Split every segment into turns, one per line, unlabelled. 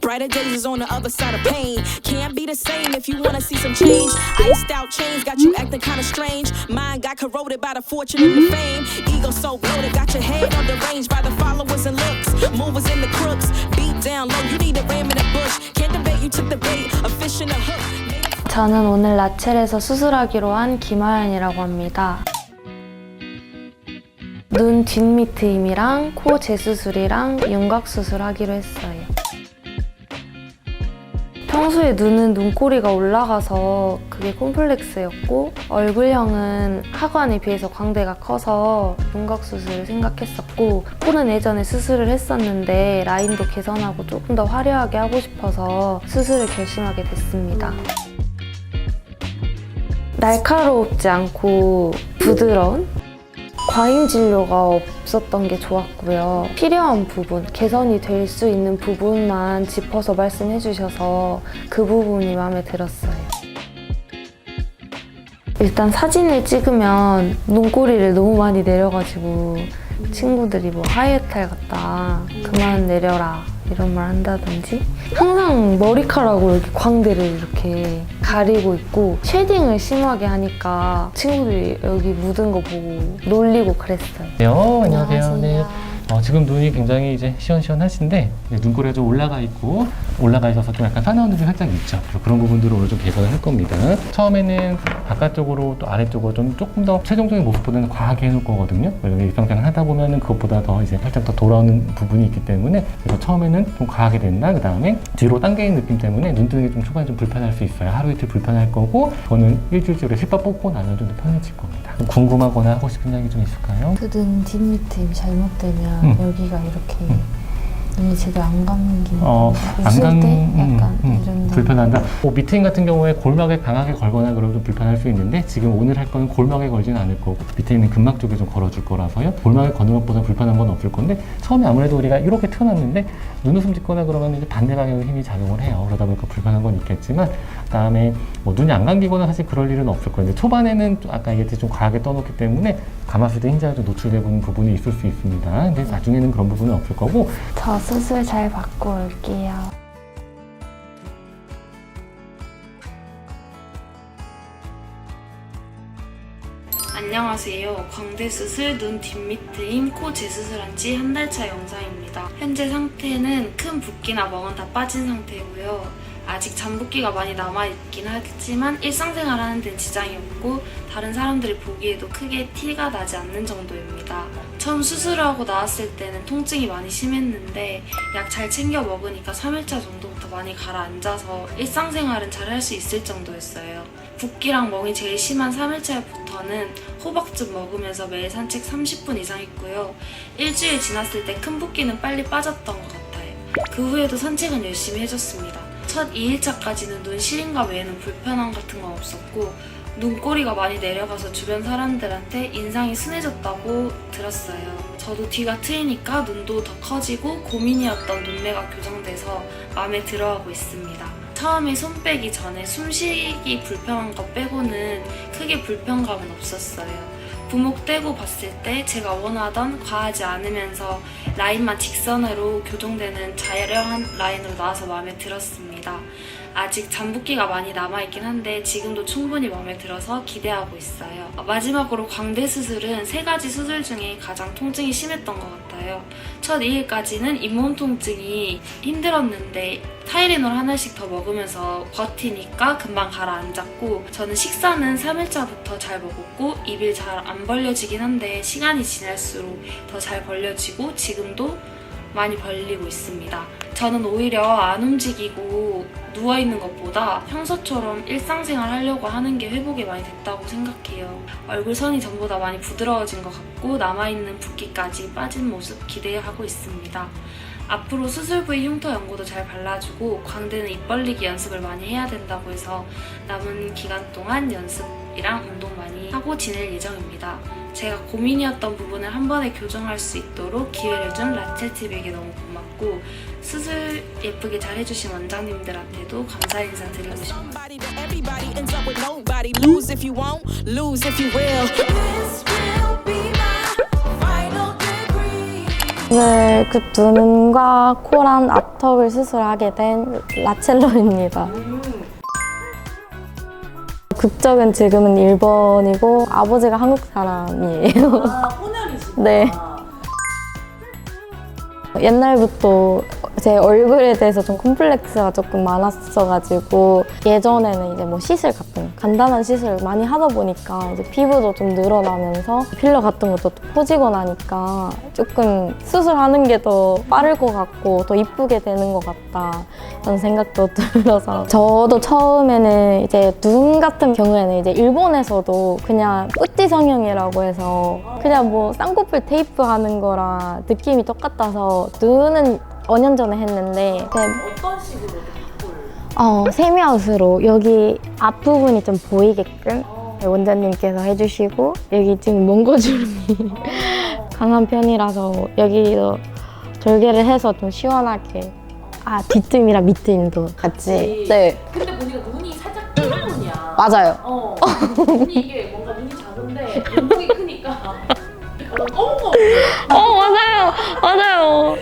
Brighter days is on the other side of pain. Can't be the same if you wanna see some change. Iced out chains got you acting kinda strange. Mind got corroded by the fortune and the fame. Ego so bloated, got your head on the range by the followers and looks. Movers in the crooks, beat down low. You need a ram in a bush. Can't debate, you took the bait. A fish in a hook.
저는 오늘 라첼에서 수술하기로 한 김하연이라고 합니다. 눈 뒷밑 트임이랑 코 재수술이랑 윤곽 수술하기로 했어요. 평소에 눈은 눈꼬리가 올라가서 그게 콤플렉스였고 얼굴형은 하관에 비해서 광대가 커서 윤곽 수술을 생각했었고 코는 예전에 수술을 했었는데 라인도 개선하고 조금 더 화려하게 하고 싶어서 수술을 결심하게 됐습니다. 날카롭지 않고 부드러운 과잉 진료가 없었던 게 좋았고요. 필요한 부분, 개선이 될 수 있는 부분만 짚어서 말씀해 주셔서 그 부분이 마음에 들었어요. 일단 사진을 찍으면 눈꼬리를 너무 많이 내려가지고 친구들이 뭐 하이에탈 같다, 그만 내려라 이런 말 한다든지 항상 머리카락으로 이렇게 광대를 이렇게 가리고 있고 쉐딩을 심하게 하니까 친구들이 여기 묻은 거 보고 놀리고 그랬어요.
네, 어, 안녕하세요.
안녕하세요.
네. 어, 지금 눈이 굉장히 이제 시원시원하신데 네, 눈꼬리가 좀 올라가 있고 올라가 있어서 좀 약간 사나운 눈이 살짝 있죠. 그래서 그런 부분들을 오늘 좀 개선을 할 겁니다. 처음에는 바깥쪽으로 또 아래쪽으로 좀 조금 더 최종적인 모습보다는 과하게 해놓을 거거든요. 일상생활 하다 보면은 그것보다 더 이제 살짝 더 돌아오는 부분이 있기 때문에 그래서 처음에는 좀 과하게 된다. 그 다음에 뒤로 당기는 느낌 때문에 눈 뜨는 게 좀 초반에 좀 불편할 수 있어요. 하루 이틀 불편할 거고 저는 일주일째로 실밥 뽑고 나면 좀 더 편해질 겁니다. 궁금하거나 하고 싶은 이야기 좀 있을까요?
그 눈 뒷밑이 잘못되면
음.
여기가 이렇게
음.
눈이 제대로 안 감기는
어,
웃을
안감
때
음,
약간
음,
이런 데
불편한다. 뭐 미팅 같은 경우에 골막에 강하게 걸거나 그러면 좀 불편할 수 있는데 지금 오늘 할 거는 골막에 걸지는 않을 거고 밑에 있는 근막 쪽에 좀 걸어줄 거라서요. 골막에 거는 것보다 불편한 건 없을 건데 처음에 아무래도 우리가 이렇게 튀어났는데 눈웃음 짓거나 그러면 이제 반대 방향의 힘이 작용을 해요. 그러다 보니까 불편한 건 있겠지만 그다음에 뭐 눈이 안 감기거나 사실 그럴 일은 없을 거예요. 근데 초반에는 좀 아까 얘기했듯이 좀 과하게 떠놓기 때문에 흰자가 좀 노출되는 부분이 있을 수 있습니다. 근데 나중에는 그런 부분은 없을 거고
저 수술 잘 받고 올게요.
안녕하세요. 광대 수술, 눈 뒷밑 트임, 코 재수술한 지 한 달 차 영상입니다. 현재 상태는 큰 붓기나 멍은 다 빠진 상태고요. 아직 잠붓기가 많이 남아있긴 하지만 일상생활 하는 데는 지장이 없고 다른 사람들이 보기에도 크게 티가 나지 않는 정도입니다. 처음 수술을 하고 나왔을 때는 통증이 많이 심했는데 약 잘 챙겨 먹으니까 3일차 정도부터 많이 가라앉아서 일상생활은 잘 할 수 있을 정도였어요. 붓기랑 멍이 제일 심한 3일차부터는 호박즙 먹으면서 매일 산책 30분 이상 했고요. 일주일 지났을 때 큰 붓기는 빨리 빠졌던 것 같아요. 그 후에도 산책은 열심히 해줬습니다. 첫 2일차까지는 눈 시림감 외에는 불편함 같은 건 없었고 눈꼬리가 많이 내려가서 주변 사람들한테 인상이 순해졌다고 들었어요. 저도 뒤가 트이니까 눈도 더 커지고 고민이었던 눈매가 교정돼서 마음에 들어하고 있습니다. 처음에 손 빼기 전에 숨쉬기 불편한 것 빼고는 크게 불편감은 없었어요. 부목 떼고 봤을 때 제가 원하던 과하지 않으면서 라인만 직선으로 교정되는 자연한 라인으로 나와서 마음에 들었습니다. 아직 잠붓기가 많이 남아있긴 한데 지금도 충분히 마음에 들어서 기대하고 있어요. 마지막으로 광대 수술은 세 가지 수술 중에 가장 통증이 심했던 것 같아요. 첫 2일까지는 잇몸 통증이 힘들었는데 타이레놀 하나씩 더 먹으면서 버티니까 금방 가라앉았고 저는 식사는 3일차부터 잘 먹었고 입이 잘 안 벌려지긴 한데 시간이 지날수록 더 잘 벌려지고 지금도 많이 벌리고 있습니다. 저는 오히려 안 움직이고 누워있는 것보다 평소처럼 일상생활 하려고 하는 게 회복이 많이 됐다고 생각해요. 얼굴 선이 전보다 많이 부드러워진 것 같고 남아있는 붓기까지 빠진 모습 기대하고 있습니다. 앞으로 수술 부위 흉터 연고도 잘 발라주고 광대는 입 벌리기 연습을 많이 해야 된다고 해서 남은 기간 동안 연습이랑 운동 많이 하고 지낼 예정입니다. 제가 고민이었던 부분을 한 번에 교정할 수 있도록 기회를 준 라첼TV에게 너무 고맙고 수술 예쁘게 잘 해주신 원장님들한테도 감사 인사 드리고 싶습니다.
Somebody to everybody ends up with nobody. Lose if you won't, lose if you will. This will be my final degree.
오늘
오늘 그 눈과 코랑 앞턱을 수술하게 된 라첼로입니다. 국적은 지금은 일본이고 아버지가 한국 사람이에요.
아, 혼혈이시구나.
네. 옛날부터 제 얼굴에 대해서 좀 콤플렉스가 조금 많았어가지고 예전에는 이제 뭐 시술 같은 간단한 시술 많이 하다 보니까 이제 피부도 좀 늘어나면서 필러 같은 것도 또 퍼지고 나니까 조금 수술하는 게 더 빠를 것 같고 더 이쁘게 되는 것 같다 라는 생각도 들어서 저도 처음에는 이제 눈 같은 경우에는 이제 일본에서도 그냥 뿌띠 성형이라고 해서 그냥 뭐 쌍꺼풀 테이프 하는 거랑 느낌이 똑같아서 눈은 5년 전에 했는데
어떤 식으로 바꿀?
어, 세미아웃으로 여기 앞부분이 좀 보이게끔 원장님께서 해주시고 여기 지금 몽고주름이 강한 편이라서 여기도 절개를 해서 좀 시원하게 아 뒷뜸이랑 밑뜸도 같이 네
근데 보니까 눈이 살짝 큰 눈이야.
맞아요
어. 눈이 이게 뭔가 눈이 작은데 눈동이 크니까 약간 검은 거.
어 맞아요 맞아요.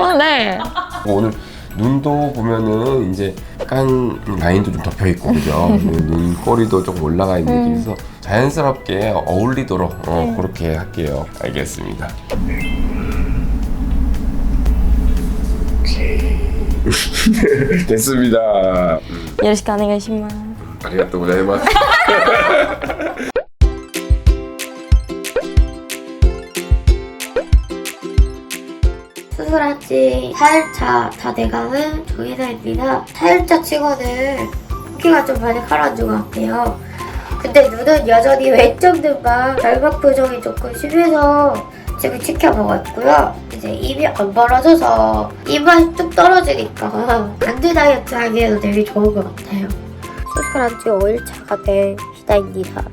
어, 네
오늘 눈도 보면은 이제 약간 라인도 좀 덮여 있고 그죠? 눈꼬리도 조금 올라가 있는 느낌이서 자연스럽게 어울리도록 어, 그렇게 할게요. 알겠습니다. 됐습니다.
よろしくお願いします
아리가또 고자이마스.
수술한 지 4일차 다 돼가는 정혜나입니다. 4일차 치고는 붓기가 좀 많이 가라앉은 것 같아요. 근데 눈은 여전히 왼쪽 눈만 결막 부종이 조금 심해서 지금 지켜보고 있고요. 이제 입이 안 벌어져서 입맛이 뚝 떨어지니까 안주 다이어트 하기에도 되게 좋은 것 같아요. 수술한 지 5일차가 된 희다입니다.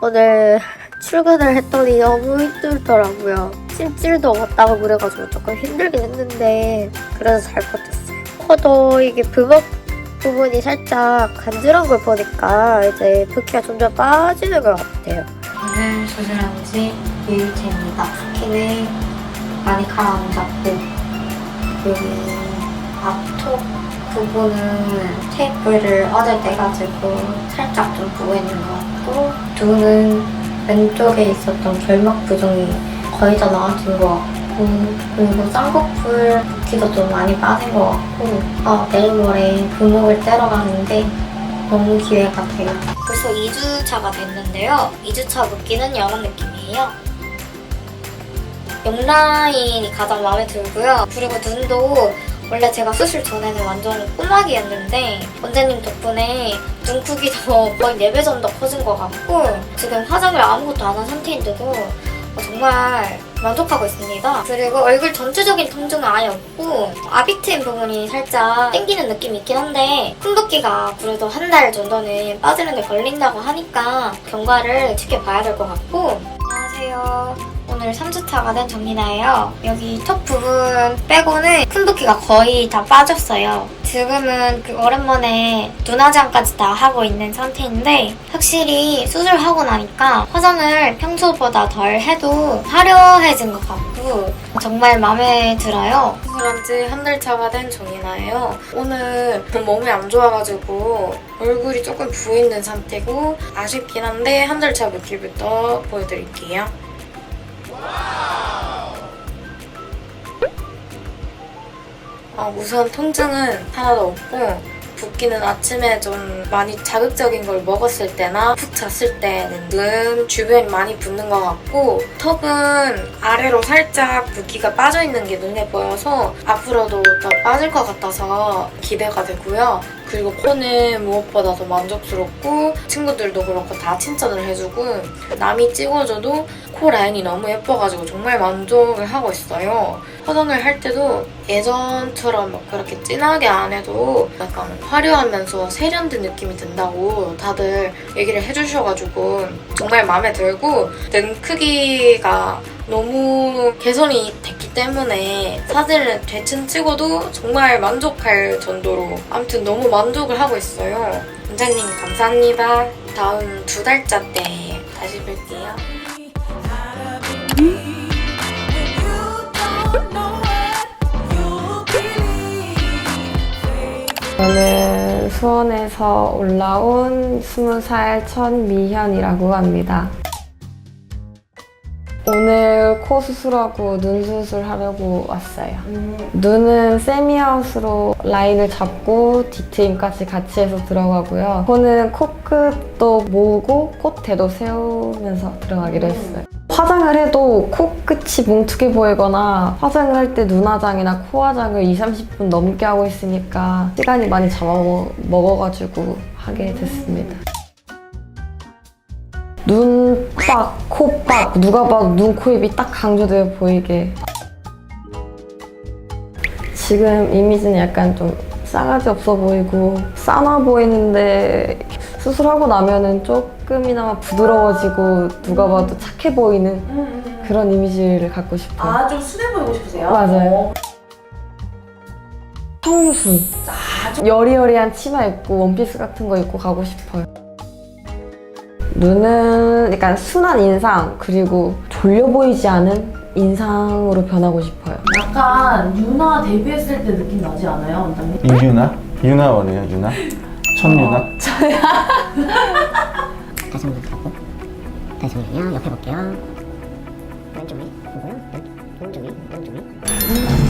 오늘 출근을 했더니 너무 힘들더라고요. 찜질도 갔다가 그래가지고 조금 힘들긴 했는데 그래도 잘 버텼어요. 코도 이게 부목 부분이 살짝 간지러운 걸 보니까 이제 붓기가 점점 빠지는 것 같아요. 오늘 수술한 지 2일째입니다. 붓기는 많이 가라앉았고 여기 앞턱 부분은 테이프를 어제 떼가지고 살짝 좀 부어있는 것 같고 눈은 왼쪽에 있었던 결막 부종이 다 나아진 것 같고 그리고 쌍꺼풀 붓기도 좀 많이 빠진 것 같고 아, 내일 모레 부목을 떼러 가는데 너무 기회가 돼요. 벌써 2주차가 됐는데요. 2주차 붓기는 이런 느낌이에요. 옆라인이 가장 마음에 들고요. 그리고 눈도 원래 제가 수술 전에는 완전 꼬막이었는데 원장님 덕분에 눈 크기도 거의 4배 정도 커진 것 같고 지금 화장을 아무것도 안 한 상태인데도 정말 만족하고 있습니다. 그리고 얼굴 전체적인 통증은 아예 없고 아비트인 부분이 살짝 땡기는 느낌이 있긴 한데 큰 붓기가 그래도 한 달 정도는 빠지는 데 걸린다고 하니까 경과를 지켜봐야 될 것 같고 안녕하세요. 오늘 3주차가 된 정민아예요. 여기 턱 부분 빼고는 큰 붓기가 거의 다 빠졌어요. 지금은 그 오랜만에 눈화장까지 다 하고 있는 상태인데 확실히 수술하고 나니까 화장을 평소보다 덜 해도 화려해진 것 같고 정말 마음에 들어요.
수술한 지 한 달 차가 된 정인아예요. 오늘 몸이 안 좋아가지고 얼굴이 조금 부어있는 상태고 아쉽긴 한데 한 달차 붓기부터 보여드릴게요. 어, 우선 통증은 하나도 없고 붓기는 아침에 좀 많이 자극적인 걸 먹었을 때나 푹 잤을 때는 눈 주변이 많이 붓는 것 같고 턱은 아래로 살짝 붓기가 빠져 있는 게 눈에 보여서 앞으로도 더 빠질 것 같아서 기대가 되고요. 그리고 코는 무엇보다 더 만족스럽고 친구들도 그렇고 다 칭찬을 해주고 남이 찍어줘도 코 라인이 너무 예뻐가지고 정말 만족을 하고 있어요. 화장을 할 때도 예전처럼 막 그렇게 진하게 안 해도 약간 화려하면서 세련된 느낌이 든다고 다들 얘기를 해주셔가지고 정말 마음에 들고 눈 크기가 너무 개선이 됐기 때문에 사진을 대충 찍어도 정말 만족할 정도로 아무튼 너무 만족을 하고 있어요. 원장님 감사합니다. 다음 두 달차 때 다시 뵐게요.
저는 수원에서 올라온 20살 천미현이라고 합니다. 오늘 코 수술하고 눈 수술하려고 왔어요. 눈은 세미아웃으로 라인을 잡고 뒤트임까지 같이 해서 들어가고요. 코는 코끝도 모으고 콧대도 세우면서 들어가기로 했어요. 화장을 해도 코끝이 뭉툭해 보이거나 화장을 할 때 눈화장이나 코화장을 2, 30분 넘게 하고 있으니까 시간이 많이 잡아먹어가지고 하게 됐습니다. 눈 빡, 코 빡, 누가 봐도 눈, 코, 입이 딱 강조되어 보이게. 지금 이미지는 약간 좀 싸가지 없어 보이고 싸나 보이는데 수술하고 나면은 조금이나마 부드러워지고 누가 봐도 착해 보이는 그런 이미지를 갖고 싶어요.
아, 좀 순해 보이고 싶으세요?
맞아요.
어.
청순. 여리여리한 치마 입고 원피스 같은 거 입고 가고 싶어요. 눈은 약간 순한 인상 그리고 졸려 보이지 않은 인상으로 변하고 싶어요.
약간 유나 데뷔했을 때 느낌 나지 않아요, 원장님?
이유나? 유나원이에요, 유나? 천유나?
다시 한번 들어고 다시 한번요 옆에 볼게요 왼쪽 위 보고요 오른쪽 위 오른쪽 위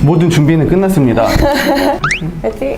모든 준비는 끝났습니다.
파이팅!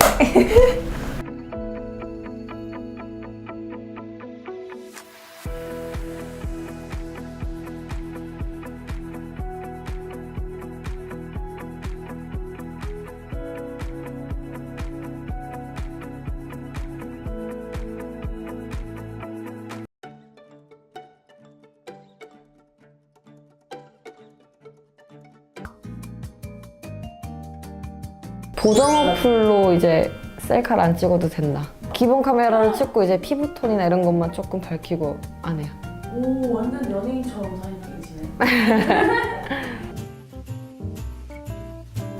보정 어플로 이제 셀카를 안 찍어도 된다. 기본 카메라를 찍고 이제 피부톤이나 이런 것만 조금 밝히고 안 해요.
오, 완전 연예인처럼 사진 찍으시네.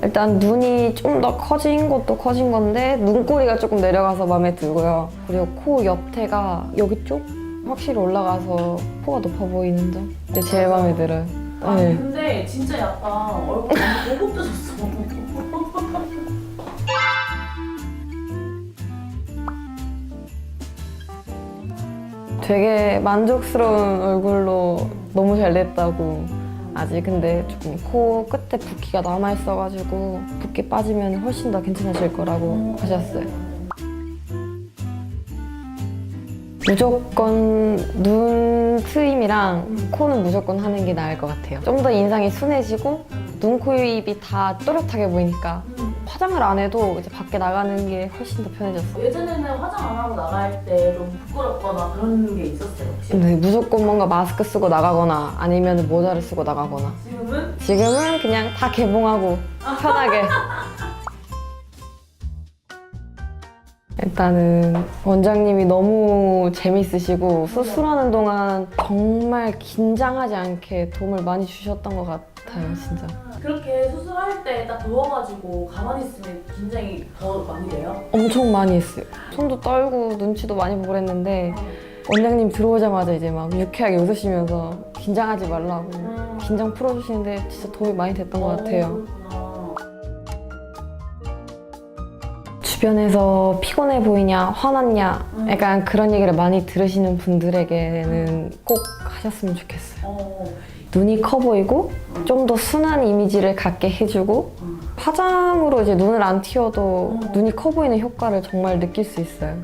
일단 눈이 좀 더 커진 것도 커진 건데 눈꼬리가 조금 내려가서 마음에 들고요. 그리고 코 옆태가 여기 쪽 확실히 올라가서 코가 높아 보이는 점. 제일 마음에 들어요.
아,
네.
근데 진짜 약간 얼굴 너무 고급져졌어.
되게 만족스러운 얼굴로 너무 잘 됐다고 아직 근데 조금 코 끝에 붓기가 남아있어가지고 붓기 빠지면 훨씬 더 괜찮아질 거라고 하셨어요. 무조건 눈 트임이랑 코는 무조건 하는 게 나을 것 같아요. 좀 더 인상이 순해지고 눈, 코, 입이 다 또렷하게 보이니까 화장을 안 해도 이제 밖에 나가는 게 훨씬 더 편해졌어요.
예전에는 화장 안 하고 나갈 때 좀 부끄럽거나 그런 게 있었어요, 혹시?
네, 무조건 뭔가 마스크 쓰고 나가거나 아니면 모자를 쓰고 나가거나
지금은?
지금은 그냥 다 개봉하고 편하게 일단은 원장님이 너무 재밌으시고 수술하는 동안 정말 긴장하지 않게 도움을 많이 주셨던 것 같아요 진짜.
그렇게 수술할 때 딱 누워가지고 가만히 있으면 긴장이 더 많이 돼요?
엄청 많이 했어요. 손도 떨고 눈치도 많이 보고 그랬는데 원장님 들어오자마자 이제 막 유쾌하게 웃으시면서 긴장하지 말라고 긴장 풀어주시는데 진짜 도움이 많이 됐던 것 같아요.
그렇구나.
주변에서 피곤해 보이냐, 화났냐, 약간 그런 얘기를 많이 들으시는 분들에게는 꼭 하셨으면 좋겠어요.
어,
눈이 커 보이고 좀 더 순한 이미지를 갖게 해주고 화장으로 이제 눈을 안 튀어도 눈이 커 보이는 효과를 정말 느낄 수 있어요.